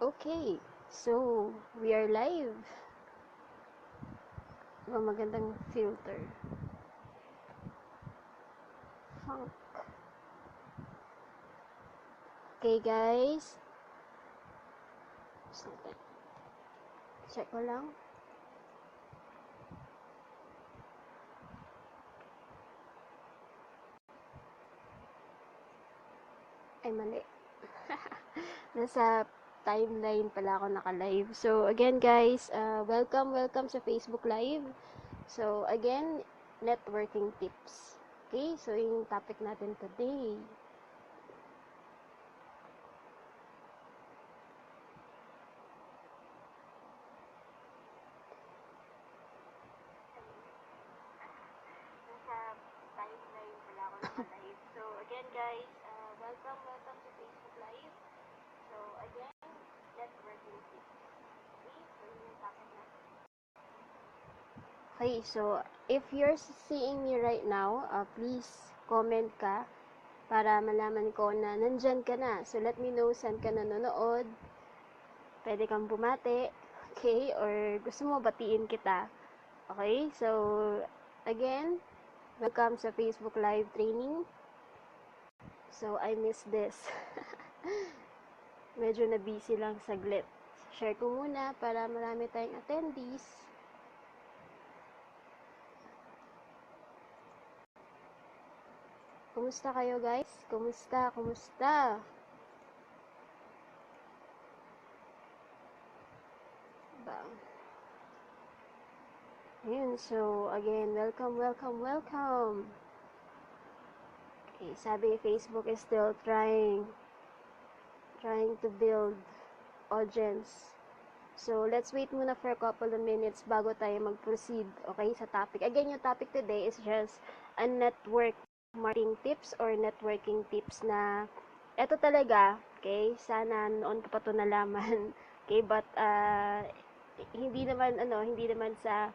Okay, so we are live. Diba magandang filter? Funk. Okay guys. Check ko lang. Ay, mali. Nasa timeline pala ako naka-live. So, again guys, uh, welcome, welcome sa Facebook Live. So, again, networking tips. Okay, so yung topic natin today. Nasa timeline pala ako naka-live. So, again guys, uh, welcome, welcome sa Facebook Live. So, again, networking tips. Okay, so yun yung topic natin. Okay, so if you're seeing me right now, uh, please comment ka para malaman ko na nandyan ka na. So, let me know saan ka nanonood. Pwede kang bumati, okay? Or gusto mo batiin kita. Okay, so again, welcome sa Facebook Live training. So, I miss this. Medyo na busy lang saglit. Share ko muna para marami tayong attendees. Kumusta kayo guys? Kumusta? Kumusta? Ba? Ayun, so again, welcome, welcome, welcome. Okay, sabi Facebook is still trying trying to build audience. So, let's wait muna for a couple of minutes bago tayo mag-proceed, okay, sa topic. Again, yung topic today is just a network marketing tips or networking tips na eto talaga, okay, sana noon ko pa to nalaman, okay, but uh, hindi naman, ano, hindi naman sa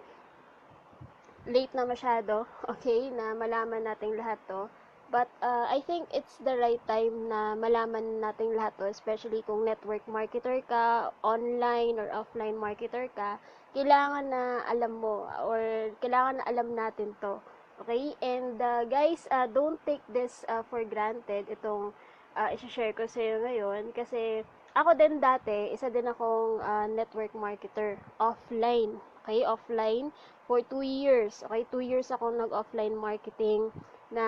late na masyado, okay, na malaman natin lahat to. But uh, I think it's the right time na malaman natin lahat to, especially kung network marketer ka, online or offline marketer ka, kailangan na alam mo or kailangan na alam natin to. Okay? And uh, guys, uh, don't take this uh, for granted itong uh, i-share ko sa iyo ngayon kasi ako din dati, isa din akong uh, network marketer offline. Okay? Offline for 2 years. Okay? 2 years ako nag-offline marketing na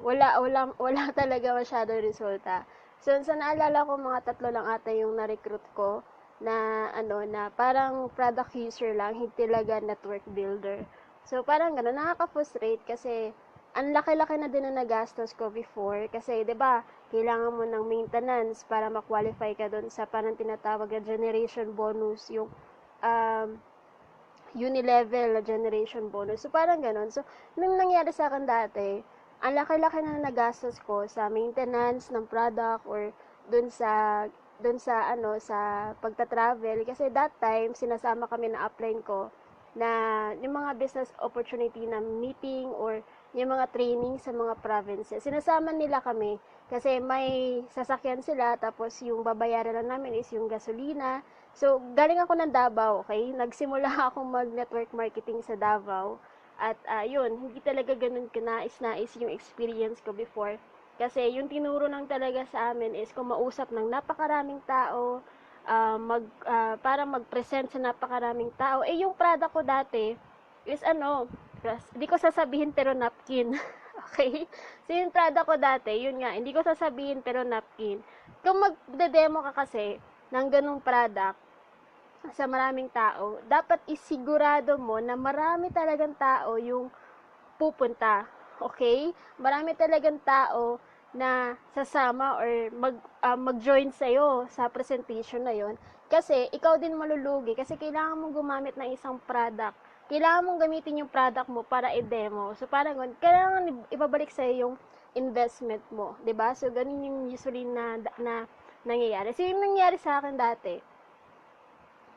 wala wala wala talaga masyadong resulta. So sa naalala ko mga tatlo lang ata yung na-recruit ko na ano na parang product user lang, hindi talaga network builder. So parang gano'n nakaka-frustrate kasi ang laki-laki na din na nagastos ko before kasi 'di ba kailangan mo ng maintenance para ma-qualify ka doon sa parang tinatawag na generation bonus yung um, unilevel na generation bonus. So, parang ganun. So, nung nangyari sa akin dati, ang laki-laki na nagastos ko sa maintenance ng product or dun sa dun sa ano sa pagta-travel kasi that time sinasama kami na upline ko na yung mga business opportunity na meeting or yung mga training sa mga provinces. Sinasama nila kami kasi may sasakyan sila tapos yung babayaran lang namin is yung gasolina. So, galing ako ng Davao, okay? Nagsimula akong mag-network marketing sa Davao. At uh, yun, hindi talaga ganun kanais-nais yung experience ko before. Kasi yung tinuro lang talaga sa amin is kung mausap ng napakaraming tao, uh, mag, uh, para mag-present sa napakaraming tao. Eh, yung product ko dati is ano, hindi ko sasabihin pero napkin. okay? So, yung product ko dati, yun nga, hindi ko sasabihin pero napkin. Kung magde-demo ka kasi ng ganung product, sa maraming tao, dapat isigurado mo na marami talagang tao yung pupunta. Okay? Marami talagang tao na sasama or mag, uh, mag-join sa'yo sa presentation na yon kasi ikaw din malulugi kasi kailangan mong gumamit ng isang product. Kailangan mong gamitin yung product mo para i-demo. So parang kailangan ibabalik sa'yo yung investment mo 'di ba? So ganun yung usually na, na nangyayari. So yung nangyari sa akin dati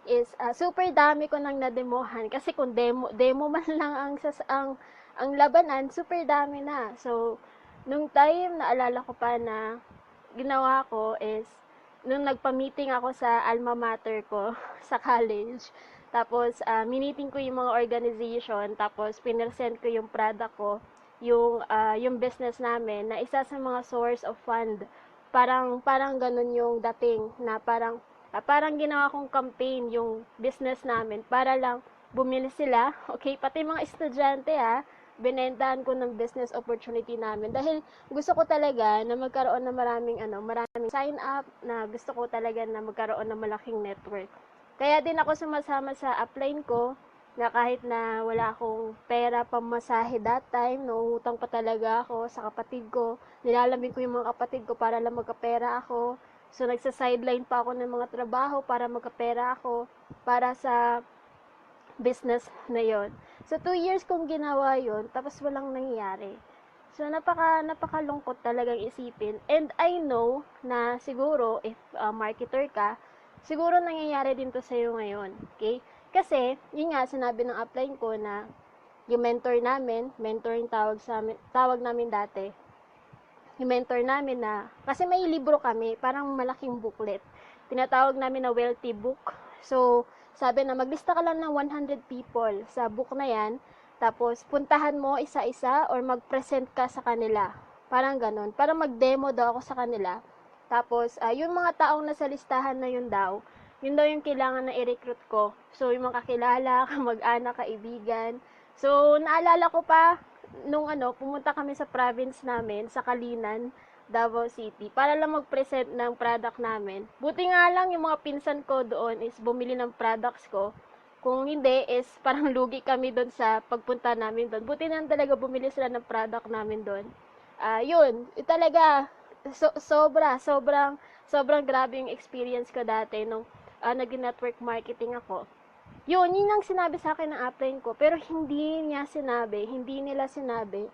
is uh, super dami ko nang nademohan. Kasi kung demo demo man lang ang sas, ang ang labanan super dami na. So nung time naalala ko pa na ginawa ko is nung nagpa-meeting ako sa alma mater ko sa college. Tapos, uh, miniting ko yung mga organization, tapos pinersent ko yung product ko, yung, ah, yung business namin, na isa sa mga source of fund. Parang, parang ganun yung dating, na parang, ah, parang ginawa kong campaign yung business namin para lang bumili sila. Okay, pati mga estudyante ha, binentahan ko ng business opportunity namin dahil gusto ko talaga na magkaroon ng maraming ano, maraming sign up na gusto ko talaga na magkaroon ng malaking network. Kaya din ako sumasama sa upline ko na kahit na wala akong pera pamasahe that time, nauutang pa talaga ako sa kapatid ko. Nilalamig ko yung mga kapatid ko para lang magkapera ako. So, nagsa-sideline pa ako ng mga trabaho para magkapera ako para sa business na yon. So, two years kong ginawa yon tapos walang nangyayari. So, napaka, napakalungkot talagang isipin. And I know na siguro, if uh, marketer ka, siguro nangyayari din to sa'yo ngayon. Okay? Kasi, yun nga, sinabi ng upline ko na yung mentor namin, mentor yung tawag, sa tawag namin dati, yung mentor namin na, kasi may libro kami, parang malaking booklet. Tinatawag namin na wealthy book. So, sabi na maglista ka lang ng 100 people sa book na yan, tapos puntahan mo isa-isa or mag-present ka sa kanila. Parang ganun. Para mag-demo daw ako sa kanila. Tapos, uh, yung mga taong nasa listahan na yun daw, yun daw yung kailangan na i-recruit ko. So, yung mga kakilala, kamag-anak, kaibigan. So, naalala ko pa, nung ano, pumunta kami sa province namin, sa Kalinan, Davao City para lang mag-present ng product namin. Buti nga lang yung mga pinsan ko doon is bumili ng products ko. Kung hindi is parang lugi kami doon sa pagpunta namin doon. Buti na talaga bumili sila ng product namin doon. Ah, uh, yun, talaga so, sobra, sobrang sobrang grabe yung experience ko dati nung uh, nag-network marketing ako. Yun, yun ang sinabi sa akin ng upline ko. Pero hindi niya sinabi, hindi nila sinabi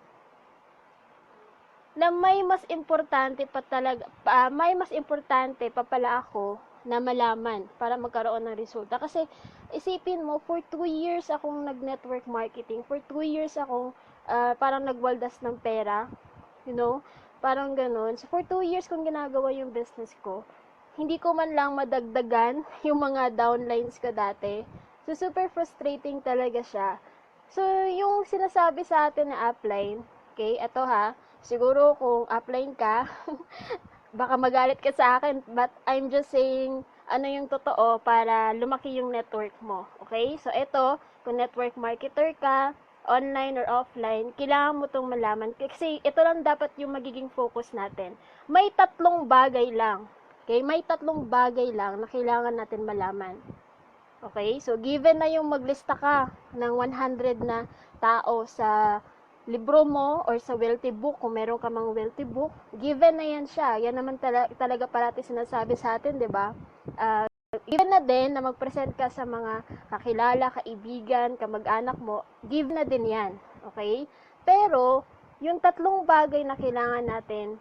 na may mas importante pa talaga, uh, may mas importante pa pala ako na malaman para magkaroon ng resulta. Kasi isipin mo, for 2 years akong nag-network marketing, for 2 years akong uh, parang nagwaldas ng pera, you know, parang ganun. So, for 2 years kong ginagawa yung business ko, hindi ko man lang madagdagan yung mga downlines ko dati. So, super frustrating talaga siya. So, yung sinasabi sa atin na upline, okay, eto ha, siguro kung upline ka, baka magalit ka sa akin, but I'm just saying ano yung totoo para lumaki yung network mo. Okay? So, ito, kung network marketer ka, online or offline, kailangan mo itong malaman. Kasi ito lang dapat yung magiging focus natin. May tatlong bagay lang. Okay? May tatlong bagay lang na kailangan natin malaman. Okay? So, given na yung maglista ka ng 100 na tao sa libro mo or sa wealthy book, kung meron ka mang wealthy book, given na yan siya. Yan naman tala, talaga parati sinasabi sa atin, di ba? Uh, given na din na mag-present ka sa mga kakilala, kaibigan, kamag-anak mo, give na din yan. Okay? Pero, yung tatlong bagay na kailangan natin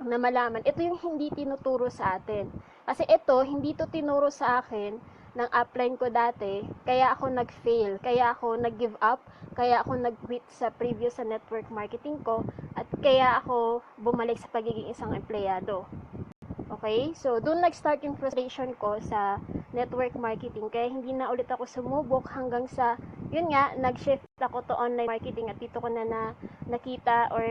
na malaman, ito yung hindi tinuturo sa atin. Kasi ito, hindi to tinuro sa akin ng upline ko dati, kaya ako nag-fail, kaya ako nag-give up, kaya ako nag-quit sa previous sa network marketing ko at kaya ako bumalik sa pagiging isang empleyado. Okay? So, doon nag-start yung frustration ko sa network marketing. Kaya hindi na ulit ako sumubok hanggang sa, yun nga, nag-shift ako to online marketing at dito ko na, na nakita or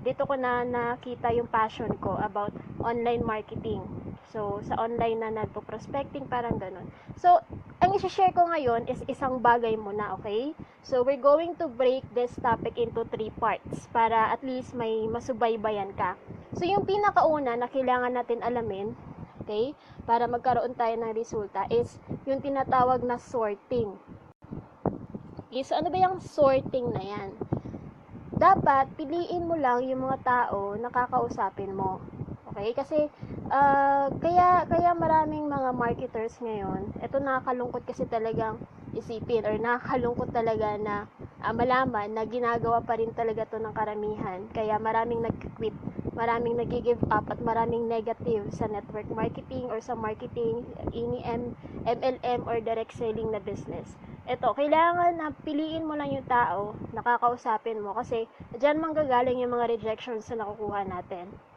dito ko na nakita yung passion ko about online marketing. So, sa online na nagpo-prospecting, parang ganun. So, ang isi-share ko ngayon is isang bagay muna, okay? So, we're going to break this topic into three parts para at least may masubaybayan ka. So, yung pinakauna na kailangan natin alamin, okay, para magkaroon tayo ng resulta is yung tinatawag na sorting. Okay, so ano ba yung sorting na yan? Dapat, piliin mo lang yung mga tao na kakausapin mo. Okay? Kasi, uh, kaya, kaya maraming mga marketers ngayon, ito nakakalungkot kasi talagang isipin or nakakalungkot talaga na uh, malaman na ginagawa pa rin talaga to ng karamihan. Kaya maraming nag-quit, maraming nag-give up at maraming negative sa network marketing or sa marketing, ini MLM or direct selling na business. Ito, kailangan na piliin mo lang yung tao na kakausapin mo kasi dyan manggagaling yung mga rejections na nakukuha natin.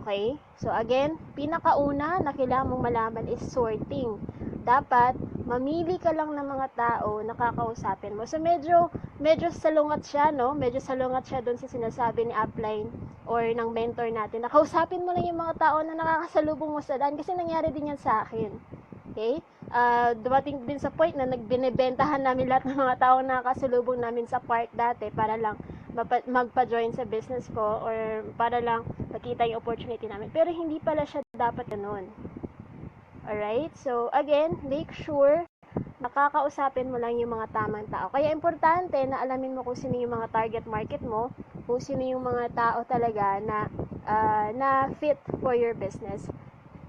Okay? So again, pinakauna na kailangan mong malaman is sorting. Dapat mamili ka lang ng mga tao na kakausapin mo. So medyo medyo salungat siya, no? Medyo salungat siya doon sa sinasabi ni upline or ng mentor natin. Nakausapin mo lang yung mga tao na nakakasalubong mo sa daan kasi nangyari din yan sa akin. Okay? Ah, dumating din sa point na nagbinebentahan namin lahat ng mga tao na nakasalubong namin sa park dati para lang magpa-join sa business ko or para lang makita yung opportunity namin. Pero hindi pala siya dapat ganun. Alright? So, again, make sure nakakausapin mo lang yung mga tamang tao. Kaya importante na alamin mo kung sino yung mga target market mo, kung sino yung mga tao talaga na ah, na fit for your business.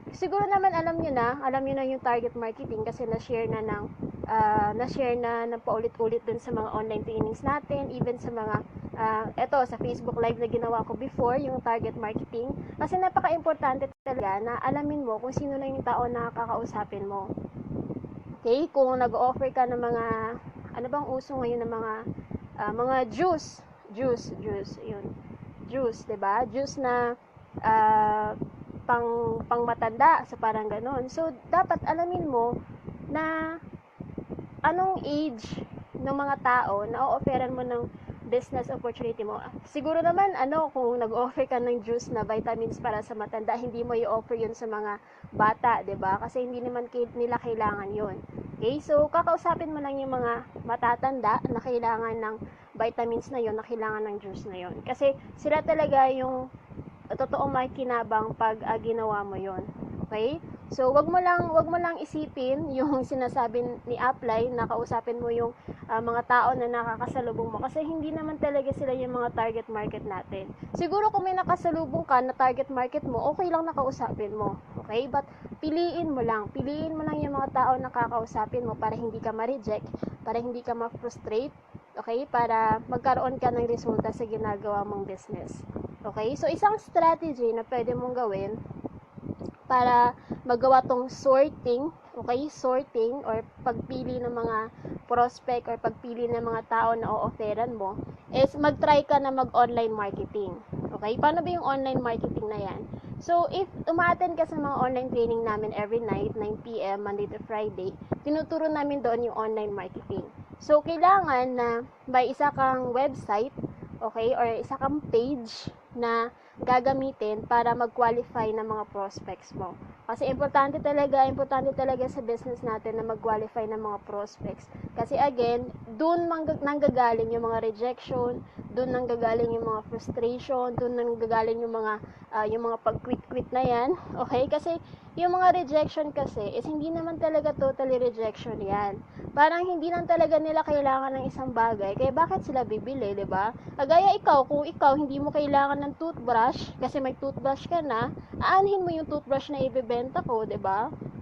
Siguro naman alam niyo na, alam niyo na yung target marketing kasi na-share na ng ah, na-share na ng paulit-ulit dun sa mga online trainings natin, even sa mga ah, eto sa Facebook Live na ginawa ko before, yung target marketing. Kasi napaka-importante talaga na alamin mo kung sino lang yung tao na kakausapin mo. Okay, kung nag-offer ka ng mga ano bang uso ngayon ng mga ah, mga juice, juice, juice, yun. Juice, 'di ba? Juice na ah, pang pang matanda, so parang ganon. So dapat alamin mo na anong age ng mga tao na o-offeran mo ng business opportunity mo. Siguro naman, ano, kung nag-offer ka ng juice na vitamins para sa matanda, hindi mo i-offer yun sa mga bata, ba? Kasi hindi naman nila kailangan yun. Okay? So, kakausapin mo lang yung mga matatanda na kailangan ng vitamins na yun, na kailangan ng juice na yun. Kasi sila talaga yung totoong makikinabang pag ah, ginawa mo yon. Okay? So, wag mo lang wag mo lang isipin yung sinasabi ni Apply na kausapin mo yung ah, mga tao na nakakasalubong mo kasi hindi naman talaga sila yung mga target market natin. Siguro kung may nakasalubong ka na target market mo, okay lang nakausapin mo. Okay? But piliin mo lang. Piliin mo lang yung mga tao na kakausapin mo para hindi ka ma-reject, para hindi ka ma-frustrate, okay? Para magkaroon ka ng resulta sa ginagawa mong business. Okay? So, isang strategy na pwede mong gawin para magawa tong sorting, okay? Sorting or pagpili ng mga prospect or pagpili ng mga tao na o-offeran mo is mag-try ka na mag-online marketing. Okay? Paano ba yung online marketing na yan? So, if umaattend ka sa mga online training namin every night, 9 p.m., Monday to Friday, tinuturo namin doon yung online marketing. So, kailangan na may isa kang website, okay, or isa kang page na gagamitin para mag-qualify ng mga prospects mo. Kasi importante talaga, importante talaga sa business natin na mag-qualify ng mga prospects. Kasi again, doon nanggagaling yung mga rejection, doon nanggagaling yung mga frustration, doon nanggagaling yung mga ah, yung mga pag-quit-quit na yan. Okay? Kasi yung mga rejection kasi is hindi naman talaga totally rejection yan. Parang hindi lang talaga nila kailangan ng isang bagay. Kaya bakit sila bibili, 'di ba? Kagaya ikaw, kung ikaw hindi mo kailangan ng toothbrush kasi may toothbrush ka na, aanhin mo yung toothbrush na ibebenta ko, 'di ba?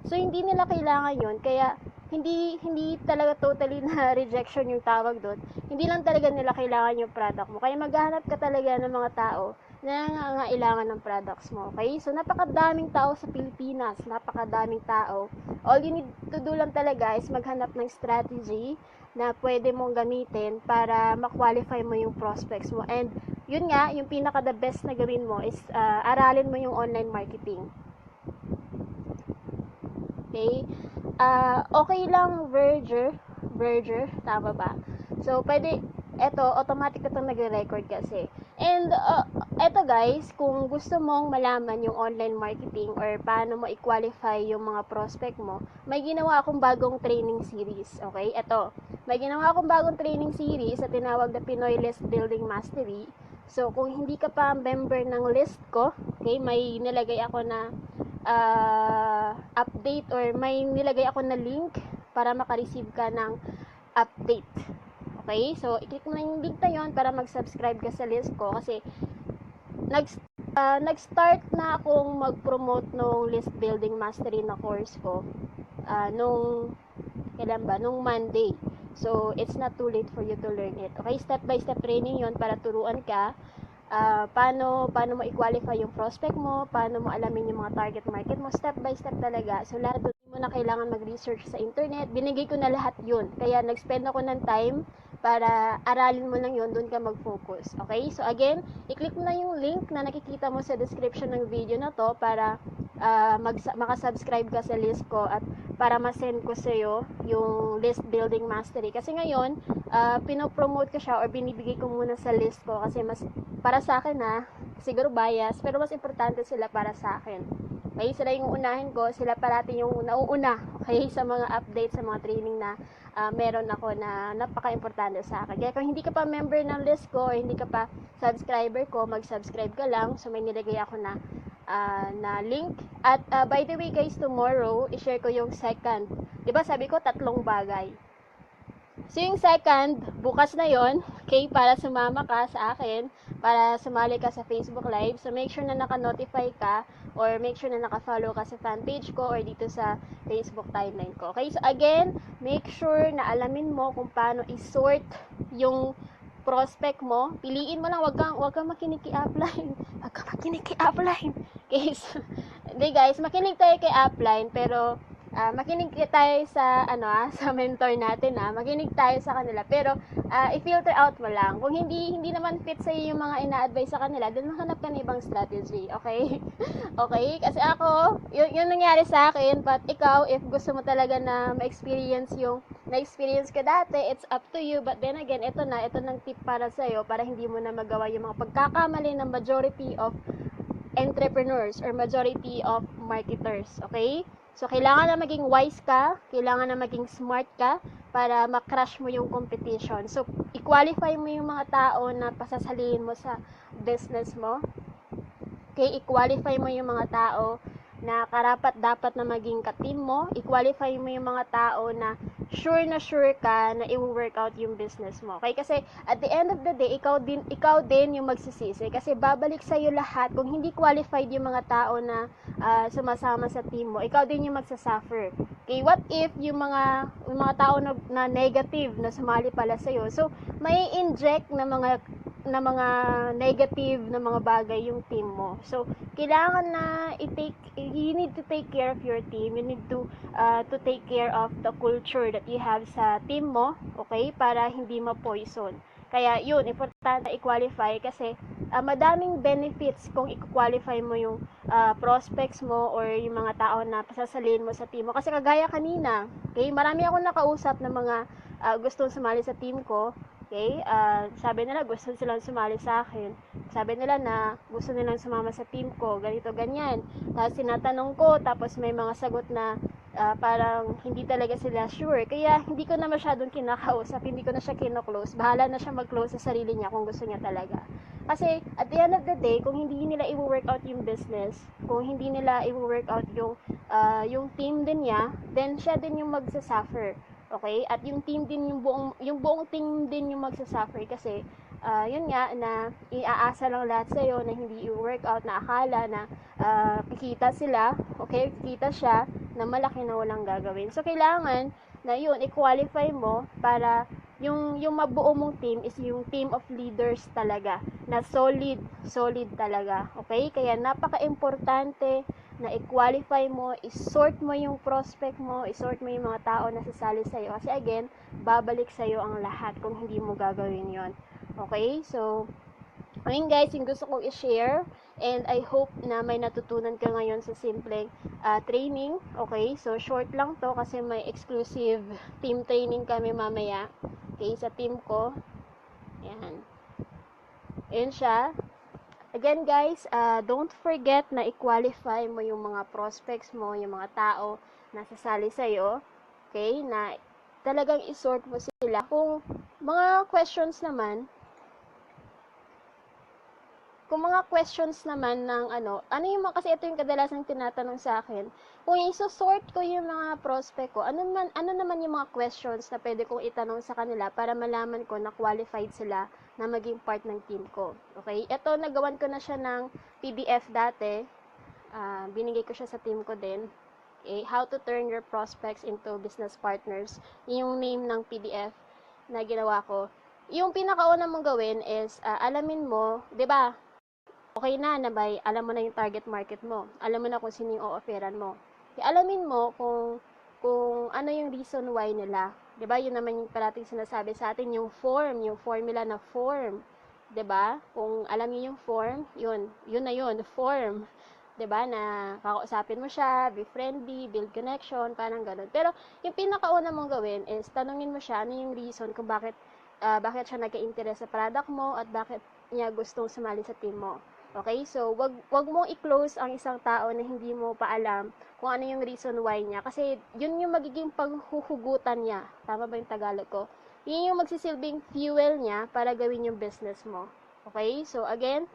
So hindi nila kailangan 'yon. Kaya hindi hindi talaga totally na rejection yung tawag doon. Hindi lang talaga nila kailangan yung product mo. Kaya maghahanap ka talaga ng mga tao na nangangailangan ng products mo. Okay? So, napakadaming tao sa Pilipinas. Napakadaming tao. All you need to do lang talaga is maghanap ng strategy na pwede mong gamitin para ma-qualify mo yung prospects mo. And, yun nga, yung pinaka the best na gawin mo is ah, aralin mo yung online marketing. Okay? Ah, okay lang Verger, Verger, tama ba? So, pwede, eto, automatic na itong nagre-record kasi. And, uh, eto guys, kung gusto mong malaman yung online marketing or paano mo i-qualify yung mga prospect mo, may ginawa akong bagong training series. Okay? Eto, may ginawa akong bagong training series na tinawag na Pinoy List Building Mastery. So, kung hindi ka pa member ng list ko, okay, may nilagay ako na ah, update or may nilagay ako na link para makareceive ka ng update. Okay? So, i-click mo na yung link na yun para mag-subscribe ka sa list ko kasi nag ah, nag-start na akong mag-promote ng list building mastery na course ko ah, nung kailan ba? Nung Monday. So, it's not too late for you to learn it. Okay? Step by step training yon para turuan ka ah, paano, paano mo i-qualify yung prospect mo, paano mo alamin yung mga target market mo, step by step talaga. So, lahat mo na kailangan mag-research sa internet. Binigay ko na lahat yun. Kaya, nag-spend ako ng time para aralin mo lang yon doon ka mag-focus. Okay? So again, i-click mo na yung link na nakikita mo sa description ng video na to para uh, mag makasubscribe ka sa list ko at para ma-send ko sa iyo yung list building mastery. Kasi ngayon, uh, pinopromote ko siya or binibigay ko muna sa list ko kasi mas para sa akin na siguro bias, pero mas importante sila para sa akin. Okay, sila yung unahin ko, sila parati yung nauuna, okay, sa mga updates, sa mga training na uh, meron ako na napaka-importante sa akin. Kaya kung hindi ka pa member ng list ko or hindi ka pa subscriber ko, mag-subscribe ka lang. So, may nilagay ako na uh, na link. At uh, by the way guys, tomorrow, i-share ko yung second. ba sabi ko tatlong bagay. So yung second, bukas na yon okay, para sumama ka sa akin, para sumali ka sa Facebook Live. So make sure na naka-notify ka or make sure na naka-follow ka sa fan page ko or dito sa Facebook timeline ko. Okay, so again, make sure na alamin mo kung paano i-sort yung prospect mo, piliin mo lang, wag kang, wag kang makinig kay upline. Wag kang makinig kay upline. Guys, hindi guys, makinig tayo kay upline, pero uh, makinig tayo sa ano ah, sa mentor natin ah. Makinig tayo sa kanila. Pero uh, i-filter out mo lang. Kung hindi hindi naman fit sa yung mga ina-advise sa kanila, then maghanap ka ng ibang strategy, okay? okay? Kasi ako, yun, yun nangyari sa akin, but ikaw if gusto mo talaga na ma-experience yung na-experience ka dati, it's up to you. But then again, ito na, ito ng tip para sa iyo para hindi mo na magawa yung mga pagkakamali ng majority of entrepreneurs or majority of marketers, okay? So, kailangan na maging wise ka, kailangan na maging smart ka para makrush mo yung competition. So, i-qualify mo yung mga tao na pasasalihin mo sa business mo. Okay, i-qualify mo yung mga tao na karapat dapat na maging ka-team mo. I-qualify mo yung mga tao na sure na sure ka na i-work out yung business mo. Okay? Kasi at the end of the day, ikaw din, ikaw din yung magsisisi. Kasi babalik sa iyo lahat kung hindi qualified yung mga tao na uh, sumasama sa team mo. Ikaw din yung magsasuffer. Okay? What if yung mga, yung mga tao na, na negative na sumali pala sa iyo? So, may inject na mga na mga negative na mga bagay yung team mo. So, kailangan na i-take, you need to take care of your team. You need to, uh, to take care of the culture that you have sa team mo, okay? Para hindi ma-poison. Kaya, yun, importante i-qualify kasi uh, madaming benefits kung i-qualify mo yung uh, prospects mo or yung mga tao na pasasalin mo sa team mo. Kasi kagaya kanina, okay, marami akong nakausap ng mga uh, gustong sumali sa team ko Okay? Uh, sabi nila gusto silang sumali sa akin. Sabi nila na gusto nilang sumama sa team ko, ganito, ganyan. Tapos sinatanong ko, tapos may mga sagot na uh, parang hindi talaga sila sure. Kaya hindi ko na masyadong kinakausap, hindi ko na siya kino-close. Bahala na siya mag-close sa sarili niya kung gusto niya talaga. Kasi at the end of the day, kung hindi nila i-work out yung business, kung hindi nila i-work out yung, uh, yung team din niya, then siya din yung magsasuffer. Okay? At yung team din yung buong yung buong team din yung magsasuffer kasi uh, yun nga na iaasa lang lahat sa iyo na hindi i-work out na akala na uh, kikita sila, okay? Kikita siya na malaki na walang gagawin. So kailangan na yun i-qualify mo para yung yung mabuo mong team is yung team of leaders talaga na solid solid talaga okay kaya napaka-importante na i-qualify mo, i-sort mo yung prospect mo, i-sort mo yung mga tao na sasali sa'yo. Kasi again, babalik sa'yo ang lahat kung hindi mo gagawin yon Okay? So, ayun guys, yung gusto kong i-share. And I hope na may natutunan ka ngayon sa simpleng uh, training. Okay? So, short lang to kasi may exclusive team training kami mamaya. Okay? Sa team ko. Yan. Yun siya. Again guys, uh, don't forget na i-qualify mo yung mga prospects mo, yung mga tao na sasali sa'yo. Okay? Na talagang isort mo sila. Kung mga questions naman, kung mga questions naman ng ano, ano yung mga, kasi ito yung kadalasan tinatanong sa akin, kung iso-sort ko yung mga prospect ko, ano, man, ano naman yung mga questions na pwede kong itanong sa kanila para malaman ko na qualified sila na maging part ng team ko. Okay? Ito, nagawan ko na siya ng PDF dati. Uh, binigay ko siya sa team ko din. Okay? How to turn your prospects into business partners. Yung name ng PDF na ginawa ko. Yung pinakauna mong gawin is, uh, alamin mo, 'di ba? okay na na by alam mo na yung target market mo. Alam mo na kung sino yung o-offeran mo. Kaya alamin mo kung kung ano yung reason why nila. 'Di ba? Yun naman yung parating sinasabi sa atin, yung form, yung formula na form. 'Di ba? Kung alam niyo yung form, yun, yun na yun, form. 'di ba na kakausapin mo siya, be friendly, build connection, parang ganun. Pero yung pinakauna mong gawin is tanungin mo siya ano yung reason kung bakit uh, bakit siya nagka-interest sa product mo at bakit niya gustong sumali sa team mo. Okay? So, wag wag mong i-close ang isang tao na hindi mo pa alam kung ano yung reason why niya kasi yun yung magiging paghuhugutan niya. Tama ba yung Tagalog ko? Yun yung magsisilbing fuel niya para gawin yung business mo. Okay? So, again,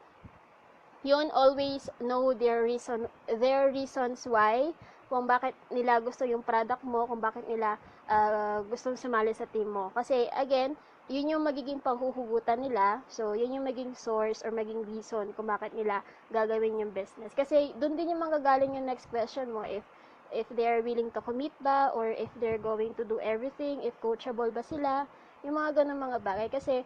yun always know their reason their reasons why kung bakit nila gusto yung product mo kung bakit nila uh, gustong sumali sa team mo kasi again yun yung magiging panghuhugutan nila. So yun yung maging source or maging reason kung bakit nila gagawin yung business. Kasi doon din yung manggagaling yung next question mo if if they're willing to commit ba or if they're going to do everything if coachable ba sila yung mga ganun mga bagay. Kasi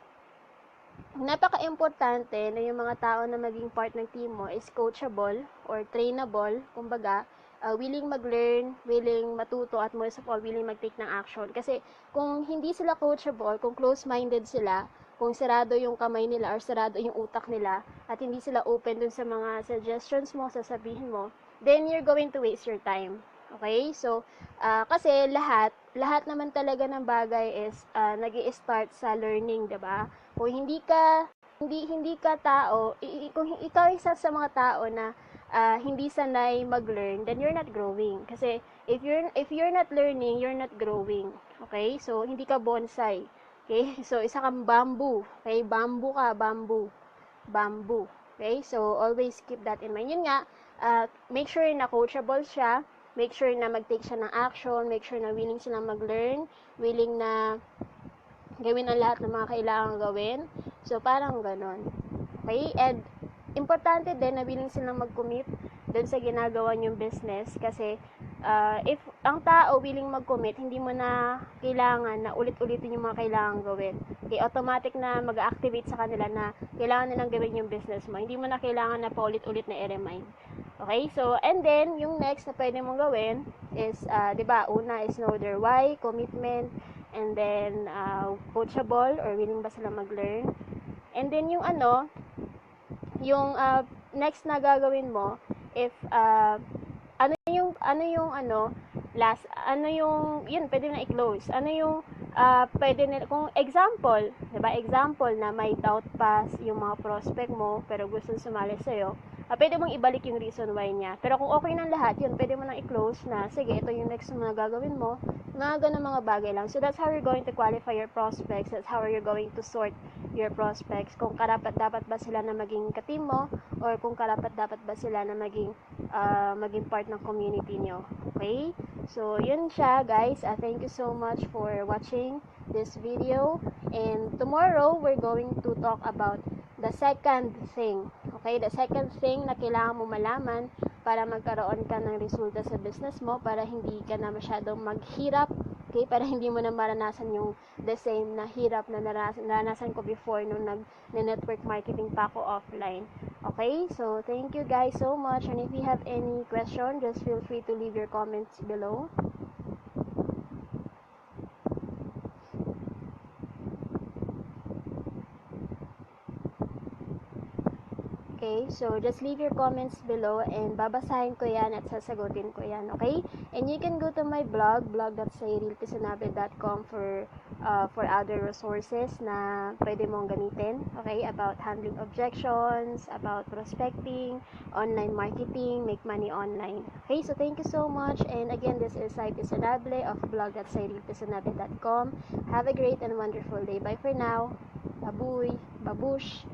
napaka-importante na yung mga tao na maging part ng team mo is coachable or trainable, kumbaga, uh, willing mag-learn, willing matuto, at most of all, willing mag-take ng action. Kasi kung hindi sila coachable, kung close-minded sila, kung sarado yung kamay nila or sarado yung utak nila, at hindi sila open dun sa mga suggestions mo, sasabihin mo, then you're going to waste your time. Okay? So, uh, kasi lahat, lahat naman talaga ng bagay is uh, nag start sa learning, ba? Kung hindi ka hindi hindi ka tao, i- kung ikaw isa sa mga tao na uh, hindi sanay mag-learn, then you're not growing. Kasi if you're if you're not learning, you're not growing. Okay? So, hindi ka bonsai. Okay? So, isa kang bamboo. Okay? Bamboo ka, bamboo. Bamboo. Okay? So, always keep that in mind. Yun nga, uh, make sure na coachable siya make sure na mag-take siya ng action, make sure na willing silang mag-learn, willing na gawin ang lahat ng mga kailangan gawin. So, parang ganon. Okay? And, importante din na willing silang mag-commit dun sa ginagawa niyong business kasi uh, if ang tao willing mag-commit, hindi mo na kailangan na ulit-ulitin yung mga kailangan gawin. Okay, automatic na mag-activate sa kanila na kailangan nilang gawin yung business mo. Hindi mo na kailangan na paulit-ulit na i-remind. Okay, so, and then, yung next na pwede mong gawin is, uh, di ba, una is know their why, commitment, and then, uh, coachable, or willing ba sila mag-learn. And then, yung ano, yung uh, next na gagawin mo, if, uh, ano yung, ano yung, ano, last, ano yung, yun, pwede na i-close. Ano yung, uh, pwede nila, kung example, di ba, example na may doubt pass yung mga prospect mo, pero gusto sumali sa'yo, uh, pwede mong ibalik yung reason why niya. Pero kung okay ng lahat, yun, pwede mo nang i-close na, sige, ito yung next na gagawin mo. Mga ganun mga bagay lang. So, that's how you're going to qualify your prospects. That's how you're going to sort your prospects. Kung karapat dapat ba sila na maging katim mo, or kung karapat dapat ba sila na maging, uh, maging part ng community nyo. Okay? So, yun siya, guys. Uh, thank you so much for watching this video. And tomorrow, we're going to talk about the second thing. Okay, the second thing na kailangan mo malaman para magkaroon ka ng resulta sa business mo para hindi ka na masyadong maghirap okay? Para hindi mo na maranasan yung the same na hirap na naranasan, ko before nung nag network marketing pa ako offline. Okay? So thank you guys so much. And if you have any question just feel free to leave your comments below Okay? So, just leave your comments below and babasahin ko yan at sasagutin ko yan. Okay? And you can go to my blog, blog.sairilpisanabe.com for uh, for other resources na pwede mong gamitin. Okay? About handling objections, about prospecting, online marketing, make money online. Okay? So, thank you so much. And again, this is Sai Pisanable of blog.sairilpisanabe.com. Have a great and wonderful day. Bye for now. Babuy. Babush.